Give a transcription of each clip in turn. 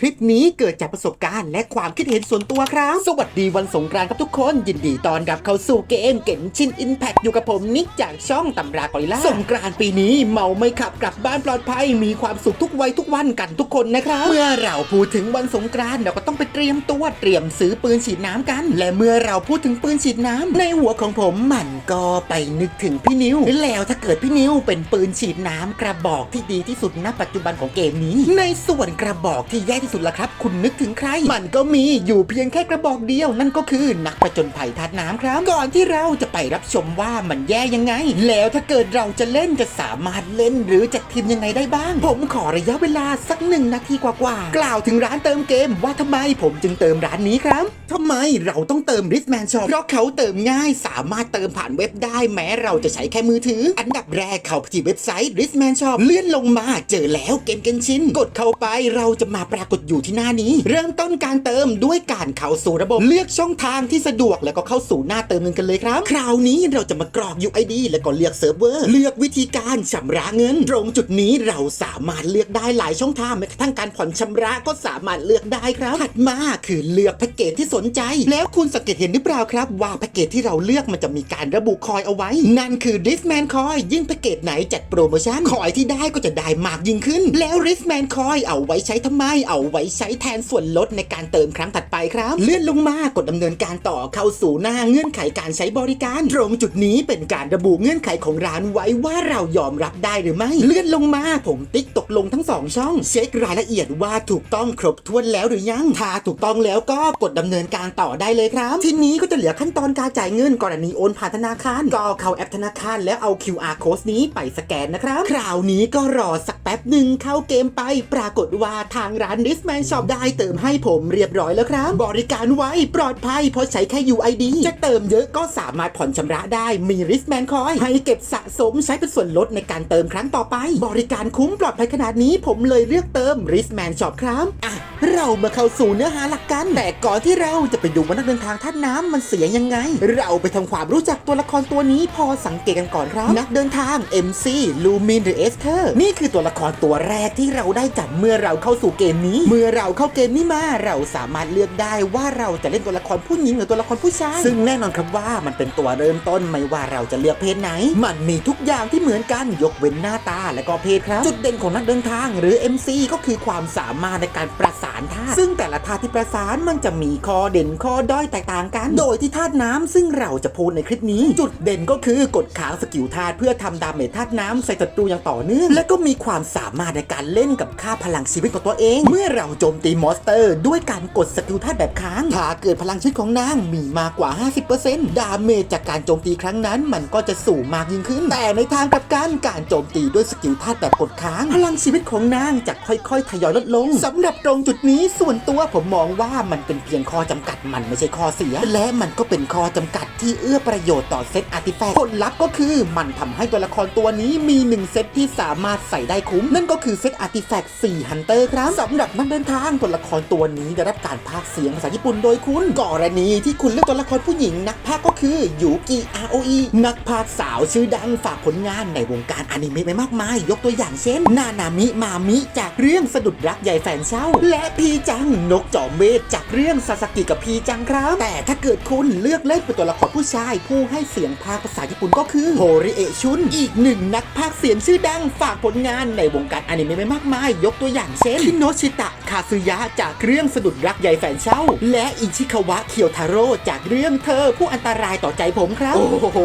คลิปนี้เกิดจากประสบการณ์และความคิดเห็นส่วนตัวครับ สวัสดีวันสงกรานต์ครับทุกคน ยินดีต้อนรับเข้าสู่เกมเก่นชินอินแพคอยู่กับผมนิกจากช่องตำรากอริลล่าสงกรานต์ปีนี้เมาไม่ขับกลับบ้านปลอดภัย มีความสุขทุกวัยทุกวันกันทุกคนนะครับ เมื่อเราพูดถึงวันสงกรานต์เราก็ต้องไปเตรียมตัวเตรียมซื้อปืนฉีดน้ำกัน และเมื่อเราพูดถึงปืนฉีดน้ำในหัวของผมมันก็ไปนึกถึงพี่นิวแล้วถ้าเกิดพี่นิวเป็นปืนฉีดน้ำกระบอกที่ดีที่สุดณปัจจุบันของเกมนี้ ในส่วนกระบอกที่แย่ที่สุดละครับ คุณนึกถึงใคร มันก็มีอยู่เพียงแค่กระบอกเดียว นั่นก็คือนักผจญภัยทาดน้ำครับ ก่อนที่เราจะไปรับชมว่ามันแย่ยังไง แล้วถ้าเกิดเราจะเล่นจะสามารถเล่นหรือจะทีมยังไงได้บ้าง ผมขอระยะเวลาสักหนึ่งนาทีกว่าๆกล่าวถึงร้านเติมเกมว่าทำไมผมจึงเติมร้านนี้ครับทำไมเราต้องเติม r i s m a n Shop เพราะเขาเติมง่ายสามารถเติมผ่านเว็บได้แม้เราจะใช้แค่มือถือ อันดับแรกเข้าไปที่เว็บไซต์ r i s m a n Shop เลื่อนลงมาเจอแล้วเกมเกนชินกดเข้าไปเราจะมาปรากฏอยู่ที่หน้านี้ เริ่มต้นการเติมด้วยการเข้าสู่ระบบ เลือกช่องทางที่สะดวกแล้วก็เข้าสู่หน้าเติมเงินกันเลยครับ คราวนี้เราจะมากรอก UID แล้วก็เลือกเซิร์ฟเวอร์เลือกวิธีการชำระเงิน ตรงจุดนี้เราสามารถเลือกได้หลายช่องทางแม้กระทั่งการผ่อนชำระก็สามารถเลือกได้ครับถัดมาคือเลือกแพ็กเกจที่สนใจ แล้วคุณสังเกตเห็นหรือเปล่าครับ ว่าแพ็กเกจที่เราเลือกมันจะมีการระบุคอยเอาไว้ นั่นคือ Disman Coin ยิ่งแพ็กเกจไหนจัดโปรโมชั่นคอยที่ได้ก็จะได้มากยิ่งขึ้น แล้ว Disman Coin เอาไว้ใช้ทำไมเอาไว้ใช้แทนส่วนลดในการเติมครั้งถัดไปครับ เลื่อนลงมากดดำเนินการต่อเข้าสู่หน้าเงื่อนไขการใช้บริการ ตรงจุดนี้เป็นการระบุเงื่อนไขของร้านไว้ว่าเรายอมรับได้หรือไม่ เลื่อนลงมาผมติ๊กตกลงทั้งสองช่อง เช็ครายละเอียดว่าถูกต้องครบถ้วนแล้วหรือยัง ถ้าถูกต้องแล้วก็กดดำเนินการต่อได้เลยครับ ทีนี้ก็จะเหลือขั้นตอนการจ่ายเงินกรณีโอนผ่านธนาคาร ก็เข้าแอปธนาคารแล้วเอา QR code นี้ไปสแกนนะครับ คราวนี้ก็รอสักแป๊บหนึ่งเข้าเกมไป ปรากฏว่าทางร้าน d i s m a n Shop ได้เติมให้ผมเรียบร้อยแล้วครับ บริการไวปลอดภัยเพราะใช้แค่ UID จะเติมเยอะก็สามารถผ่อนชำระได้มี r i s m a n Coin ให้เก็บสะสมใช้เป็นส่วนลดในการเติมครั้งต่อไป บริการคุ้มปลอดภัยขนาดนี้ผมเลยเลือกเติม r i s m a n Shop ครับอะเรามาเข้าสู่เนื้อหาหลักกัน แต่ก่อนที่เราจะไปดูว่านักเดินทางท่าน้ำมันเสียยังไง เราไปทำความรู้จักตัวละครตัวนี้พอสังเกตกันก่อนครับ นักเดินทาง MC Lumin หรือ Esther นี่คือตัวละครตัวแรกที่เราได้จับเมื่อเราเข้าสู่เกมนี้เมื่อเราเข้าเกมนี้มาเราสามารถเลือกได้ว่าเราจะเล่นตัวละครผู้หญิงหรือตัวละครผู้ชายซึ่งแน่นอนครับว่ามันเป็นตัวเริ่มต้นไม่ว่าเราจะเลือกเพศไหน มันมีทุกอย่างที่เหมือนกันยกเว้นหน้าตาและก็เพศครับ จุดเด่นของนักเดินทางหรือ MC ก็คือความสามารถในการประสานธาตุซึ่งแต่ละธาตุที่ประสานมันจะมีข้อเด่นข้อด้อยแตกต่างกัน โดยที่ธาตุน้ำซึ่งเราจะพูดในคลิปนี้ จุดเด่นก็คือกดค้างสกิลธาตุเพื่อทำดาเมจธาตุน้ำใส่ศัตรูอย่างต่อเนื่องและก็มีความสามารถในการเล่นกับค่าพลังชีวิตของตัวเอง เมื่อเราโจมตีมอนสเตอร์ ด้วยการกดสกิลธาตุแบบค้าง ถ้าเกิดพลังชีวิตของนางมีมากกว่า 50%ดาเมจจากการโจมตีครั้งนั้น มันก็จะสูงมากยิ่งขึ้น แต่ในทางกลับกันการโจมตีด้วยสกิลธาตุแบบกดค้าง พลังชีวิตของนางจะค่อยๆ ทยอยลดลงสำหรับตรงจุดนี้ส่วนตัวผมมองว่ามันเป็นเพียงข้อจำกัดมันไม่ใช่ข้อเสีย และมันก็เป็นข้อจำกัดที่เอื้อประโยชน์ต่อเซตอาร์ติแฟกต์ผลลัพธ์ก็คือมันทำให้ตัวละครตัวนี้มีหนึ่งเซตที่สามารถใส่ได้คุ้ม นั่นก็คือเซตอาร์ติแฟกต์4ฮันเตอร์ครับสำหรับนักเดินทางตัวละครตัวนี้ได้รับการพากย์เสียงภาษาญี่ปุ่นโดยคุณกรณีที่คุณเลือกตัวละครผู้หญิงนักพากก็คือยูกิ ROE นักพากสาวชื่อดังฝากผลงานในวงการอนิเมะไปมากมาย ยกตัวอย่างเช่น นานามิมามิจากเรื่องสะดุดรักใหญ่แฟนเช่า และพีจังนกจอมเวทจากเรื่องซาสกิกับพีจังครับ แต่ถ้าเกิดคุณเลือกเล่นเป็นตัวละครผู้ชาย ผู้ให้เสียงพากภาษาญี่ปุ่นก็คือโฮริเอะชุนอีกหนึ่งนักพากเสียงชื่อดังฝากผลงานในวงการอนิเมะไปมากมาย ยกตัวอย่างเช่นคิโนชิตะคาซึยะจากเรื่องสะดุดรักใหญ่แฟนเช่า และอิชิคาวะเคียวทาโร่จากเรื่องเธอผู้อันตรายต่อใจผมครับ โอ้โห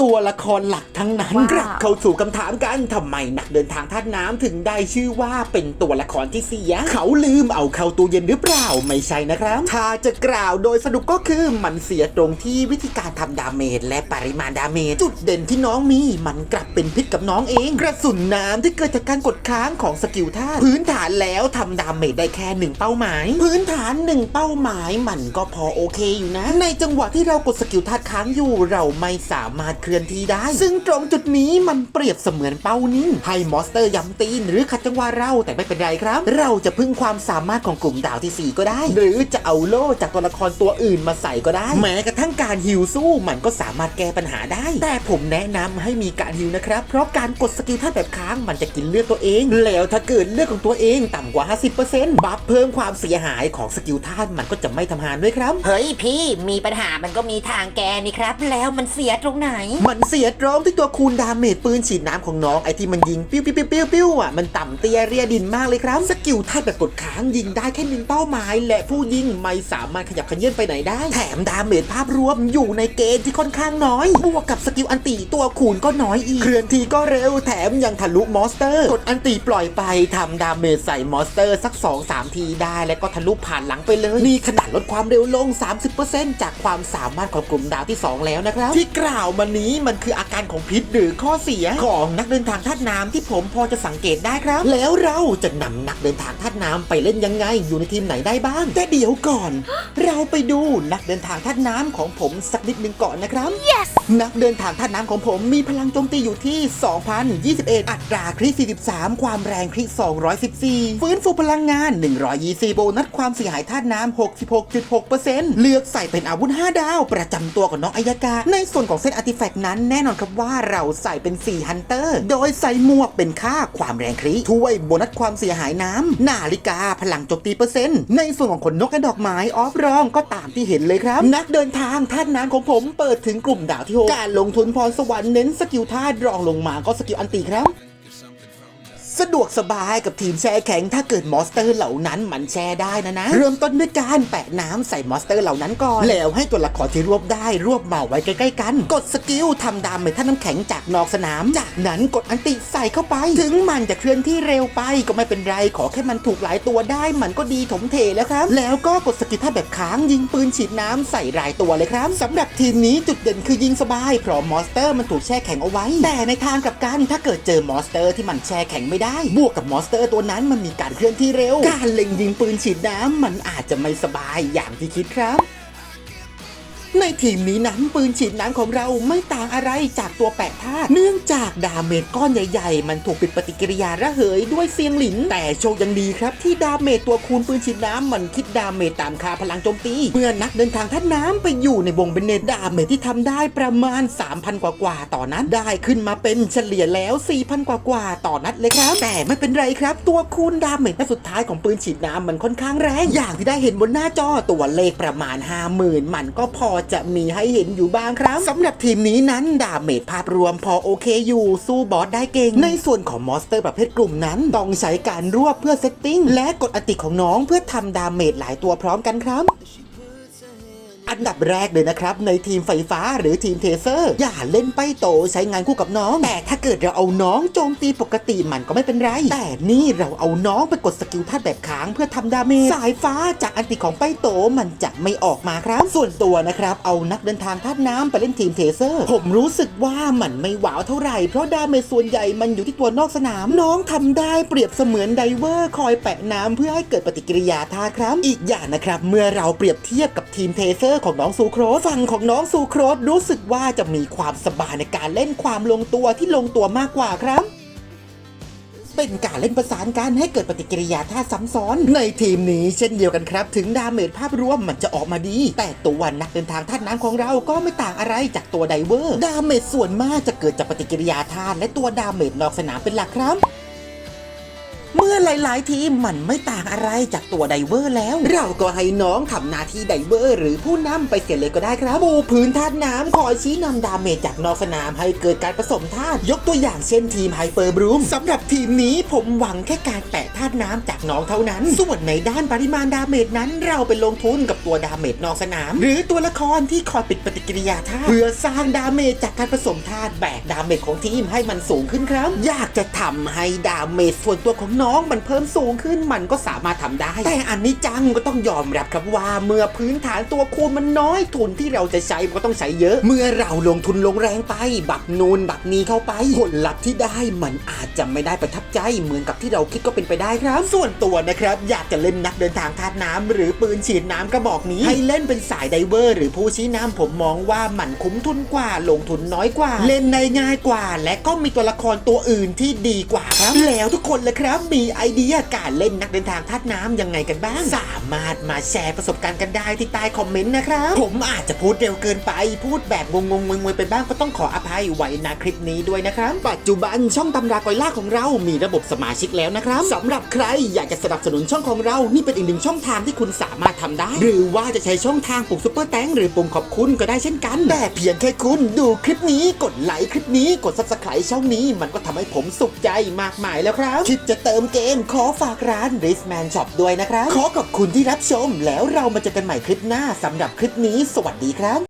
ตัวละครหลักทั้งนั้น ว้าว กลับเข้าสู่คำถามกันทำไมนักเดินทางท่าน้ำถึงได้ชื่อว่าเป็นตัวละครที่เสีย เขาลืมเอาเข้าตู้เย็นหรือเปล่าไม่ใช่นะครับถ้าจะกล่าวโดยสรุปก็คือมันเสียตรงที่วิธีการทำดาเมจและปริมาณดาเมจจุดเด่นที่น้องมีมันกลับเป็นพิษกับน้องเอง กระสุนน้ำที่เกิดจากการกดค้างของสกิลท่าตุพื้นฐานแล้วทำดาเมจได้แค่หนึ่งเป้าหมาย พื้นฐานหนึ่งเป้าหมายมันก็พอโอเคอยู่นะ ในจังหวะที่เรากดสกิลธาตุค้างอยู่เราไม่สามารถเคลื่อนที่ได้ ซึ่งตรงจุดนี้มันเปรียบเสมือนเป้านิ่งให้มอนสเตอร์ย้ำตีน หรือขัดจังหวะเราแต่ไม่เป็นไรครับ เราจะพึ่งความสามารถของกลุ่มดาวที่ 4 ก็ได้ หรือจะเอาโล่จากตัวละครตัวอื่นมาใส่ก็ได้ แม้กระทั่งการฮิวสู้มันก็สามารถแก้ปัญหาได้ แต่ผมแนะนำให้มีการฮิวนะครับ เพราะการกดสกิลท่าแบบค้างมันจะกินเลือดตัวเอง แล้วถ้าเกิดเลือดของตัวเองต่ำกว่า 50%บัฟเพิ่มความเสียหายของสกิลท่านมันก็จะไม่ทำงานด้วยครับ เฮ้ยพี่มีปัญหามันก็มีทางแกนี่ครับ แล้วมันเสียตรงไหนมันเสียตรงที่ตัวคูณดาเมจปืนฉีดน้ำของน้องไอที่มันยิงปิ้วปิ้วปิ้วปิ้วปิ้วอะมันต่ำเตี้ยเรียดินมากเลยครับ สกิลท่าแบบกดค้างยิงได้แค่หนึ่งเป้าหมาย และผู้ยิงไม่สามารถขยับขยื่นไปไหนได้ แถมดาเมจภาพรวมอยู่ในเกณฑ์ที่ค่อนข้างน้อยบวกกับสกิลอันติตัวคูณก็น้อยอีกเคลื่อนที่ก็เร็วแถมยังทะลุมอสเตอร์ กดอันติปล่อยไปทำดาเมจใส่มอสเตอร์สัก 2-3 ทีได้ แล้วก็ทะลุผ่านหลังไปเลยนี่ขนาดลดความเร็วลง 30%จากความสามารถของกลุ่มดาวที่ 2 แล้วนะครับที่กล่าวมานี้มันคืออาการของพิษหรือข้อเสียของนักเดินทางธาตุน้ำที่ผมพอจะสังเกตได้ครับ แล้วเราจะนำนักเดินทางธาตุน้ำไปเล่นยังไงอยู่ในทีมไหนได้บ้าง แต่เดี๋ยวก่อน เราไปดูนักเดินทางธาตุน้ำของผมสักนิดหนึงก่อนนะครับ Yes! นักเดินทางธาตุน้ำของผมมีพลังโจมตีอยู่ที่ 2,021 อัตราคริ43 ความแรงคริ214 ฟื้นฟูพลังงาน 120 โบนัสความเสียหายธาตุน้ำ66.6%เลือกใส่เป็นอาวุธ 5 ดาว ประจำตัวของน้องอายากา ในส่วนของเซตอาร์ติแฟกต์นั้นแน่นอนครับว่าเราใส่เป็น4ฮันเตอร์โดยใส่หมวกเป็นค่าความแรงคริถ้วยโบนัสความเสียหายน้ำนาฬิกาพลังโจมตีเปอร์เซ็นต์ในส่วนของขนนกและดอกไม้ออฟรองก็ตามที่เห็นเลยครับ นักเดินทางท่านน้ำของผมเปิดถึงกลุ่มดาวที่หกการลงทุนพรสวรรค์เน้นสกิลท่าตุรองลงมาก็สกิลอันตีครับ สะดวกสบายกับทีมแช่แข็ง ถ้าเกิดมอสเตอร์เหล่านั้นมันแช่ได้นะนะ เริ่มต้นด้วยการแปะน้ำใส่มอสเตอร์เหล่านั้นก่อน แล้วให้ตัวละครที่รวบได้รวบเมาไว้ใกล้ๆกัน กดสกิลทำดามเมทัลน้ำแข็งจากนอกสนาม จากนั้นกดอันติใส่เข้าไป ถึงมันจะเคลื่อนที่เร็วไปก็ไม่เป็นไร ขอแค่มันถูกหลายตัวได้ มันก็ดีถมเทแล้วครับ แล้วก็กดสกิลท่าแบบค้างยิงปืนฉีดน้ำใส่รายตัวเลยครับสำหรับทีมนี้จุดเด่นคือยิงสบายเพราะมอสเตอร์มันถูกแช่แข็งเอาไว้ แต่ในทางกลับกันถ้าเกิดเจอมอสเตอร์ที่มันแช่แข็งไม่ได้บวกกับมอนสเตอร์ตัวนั้นมันมีการเคลื่อนที่เร็ว การเล็งยิงปืนฉีดน้ำมันอาจจะไม่สบายอย่างที่คิดครับ ในทีมนี้นั้นปืนฉีดน้ำของเราไม่ต่างอะไรจากตัวแปะธาตุเนื่องจากดาเมจก้อนใหญ่ ๆ มันถูกปิดปฏิกิริยาระเหยด้วยเสียงหลิน แต่โชคยังดีครับที่ดาเมจตัวคูณปืนฉีดน้ำมันคิดดาเมจตามค่าพลังโจมตี เมื่อนักเดินทางท่าน้ำไปอยู่ในวงเบนเนตดาเมจที่ทำได้ประมาณ 3,000 กว่ากว่าต่อนัดได้ขึ้นมาเป็นเฉลี่ยแล้ว 4,000 กว่ากว่าต่อนัดเลยครับ แต่ไม่เป็นไรครับ ตัวคูณดาเมจสุดท้ายของปืนฉีดน้ำมันค่อนข้างแรงอย่างที่ได้เห็นบนหน้าจอตัวเลขประมาณ 50,000 มันก็พอจะมีให้เห็นอยู่บ้างครับสำหรับทีมนี้นั้นดาเมจภาพรวมพอโอเคอยู่สู้บอสได้เก่ง ในส่วนของมอนสเตอร์ประเภทกลุ่มนั้น ต้องใช้การรวบเพื่อเซตติ้งและกดอัติของน้องเพื่อทำดาเมจหลายตัวพร้อมกันครับ อันดับแรกเลยนะครับ ในทีมไฟฟ้าหรือทีมเทเซอร์ อย่าเล่นไปโตใช้งานคู่กับน้อง แต่ถ้าเกิดเราเอาน้องโจมตีปกติมันก็ไม่เป็นไร แต่นี่เราเอาน้องไปกดสกิลธาตุแบบค้างเพื่อทำดาเมจสายฟ้าจากอันติของไปโตมันจะไม่ออกมาครับ ส่วนตัวนะครับ เอานักเดินทางธาตุน้ำไปเล่นทีมเทเซอร์ ผมรู้สึกว่ามันไม่หวาวเท่าไหร่เพราะดาเมจส่วนใหญ่มันอยู่ที่ตัวนอกสนาม น้องทำได้เปรียบเสมือนไดเวอร์คอยแปะน้ำเพื่อให้เกิดปฏิกิริยาธาตุครับ อีกอย่างนะครับเมื่อเราเปรียบเทียบกับทีมเทเซอร์ของน้องซูโครสฝั่งของน้องซูโครสรู้สึกว่าจะมีความสบายในการเล่นความลงตัวที่ลงตัวมากกว่าครับเป็นการเล่นประสานกันให้เกิดปฏิกิริยาท่าซ้ำซ้อน ในทีมนี้เช่นเดียวกันครับ ถึงดาเมจภาพรวมมันจะออกมาดี แต่ตัวนักเดินทางท่าน้ำของเราก็ไม่ต่างอะไรจากตัวไดเวอร์ ดาเมจส่วนมากจะเกิดจากปฏิกิริยาธาและตัวดาเมจนอกสนามเป็นหลักครับ เมื่อหลาย ๆ ทีมมันไม่ต่างอะไรจากตัวไดเวอร์แล้ว เราก็ให้น้องทำหน้าที่ไดเวอร์หรือผู้นำไปเสียเลยก็ได้ครับปูพื้นธาตุน้ำคอยชี้นำดาเมจจากนอกสนามให้เกิดการผสมธาตุยกตัวอย่างเช่นทีมไฮเปอร์บรูมสำหรับทีมนี้ผมหวังแค่การแปะธาตุน้ำจากน้องเท่านั้น ส่วนในด้านปริมาณดาเมจนั้น เราไปลงทุนกับตัวดาเมจนอกสนาม หรือตัวละครที่คอยปิดปฏิกิริยาธาตุเพื่อสร้างดาเมจจากการผสมธาตุแบกดาเมจของทีมให้มันสูงขึ้นครับ อยากจะทำให้ดาเมจส่วนตัวของน้องน้องมันเพิ่มสูงขึ้นมันก็สามารถทำได้ แต่อันนี้จังก็ต้องยอมรับครับว่าเมื่อพื้นฐานตัวคูณมันน้อยทุนที่เราจะใช้ก็ต้องใช้เยอะ เมื่อเราลงทุนลงแรงไป บักนูนบักนี้เข้าไป ผลลัพธ์ที่ได้มันอาจจะไม่ได้ประทับใจเหมือนกับที่เราคิดก็เป็นไปได้ครับ ส่วนตัวนะครับ อยากจะเล่นนักเดินทางธาตุน้ำหรือปืนฉีดน้ำกระบอกนี้ ให้เล่นเป็นสายไดเวอร์ หรือผู้ชี้น้ำผมมองว่ามันคุ้มทุนกว่าลงทุนน้อยกว่า เล่นในง่ายกว่า และก็มีตัวละครตัวอื่นที่ดีกว่าครับแล้วทุกคนเลยครับมีไอเดียการเล่นนักเดินทางธาตุน้ำยังไงกันบ้าง สามารถมาแชร์ประสบการณ์กันได้ที่ใต้คอมเมนต์นะครับ ผมอาจจะพูดเร็วเกินไป พูดแบบงงงงงๆไปบ้างก็ต้องขออภัยไว้ในคลิปนี้ด้วยนะครับ ปัจจุบันช่องตำรากอยล่าของเรา มีระบบสมาชิกแล้วนะครับสำหรับใครอยากจะสนับสนุนช่องของเรา นี่เป็นอีกหนึ่งช่องทางที่คุณสามารถทำได้ หรือว่าจะใช้ช่องทางปุ่มซุปเปอร์แตงหรือปุ่มขอบคุณก็ได้เช่นกัน แต่เพียงแค่คุณดูคลิปนี้กดไลค์คลิปนี้กดซับสไครต์ช่องนี้ มันก็ทำให้ผมสุขใจมากมายแล้วครับคิดจะเติมเจนขอฝากร้าน r i s m a n Shop ด้วยนะครับ ขอขอบคุณที่รับชมแล้วเรามาเจอกันใหม่คลิปหน้าสำหรับคลิปนี้ สวัสดีครับ